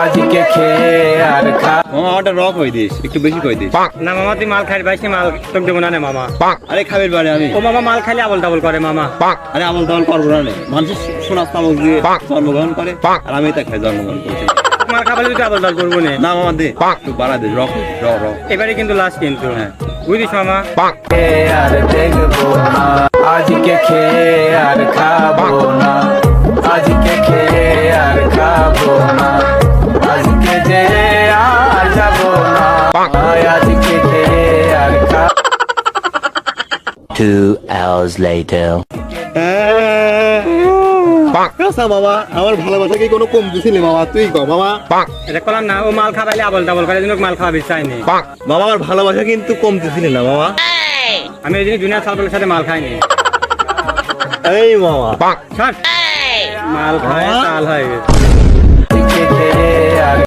আজকে খেয়ে আর খা মামা আমারটা রক হয়ে দিস? একটু বেশি করে দিস? না মামা তুই মাল খাই বেশি মাল তোকে দেবো না মামা। আরে খাবের বারে আমি। ও মামা মাল খাইলে আবল তাবল করে মামা। আরে আমল তামল করব না। মানুষ সোনা তামল দিয়ে জন্মগ্রহণ করে আর আমি তা খাই জন্মগ্রহণ করছি। মাল খাবালে তুই আবল তাবল করব না। না মামা দে। একটু বাড়া দে রক র র এবারে কিন্তু লাস্ট কিন্তু। হ্যাঁ। বুঝিস মামা? খেয়ে আর দেখব না। আজকে খেয়ে আর খাব না। Two hours later. কাঁচা মামা আমার ভালোবাসা কি কোনো কম দিছিলি মামা তুই ক মামা এটা করলাম না ও মাল খাবাইলে আবল তাবল করে কিন্তু মাল খাওয়াবি চাইনি মামা আমার ভালোবাসা কিন্তু কম দিছিলি না মামা আমি এই দিন জুনিয়র সালবের সাথে মাল খাইনি। এই মামা। মাল খায়? চাল হয়ে গেছে।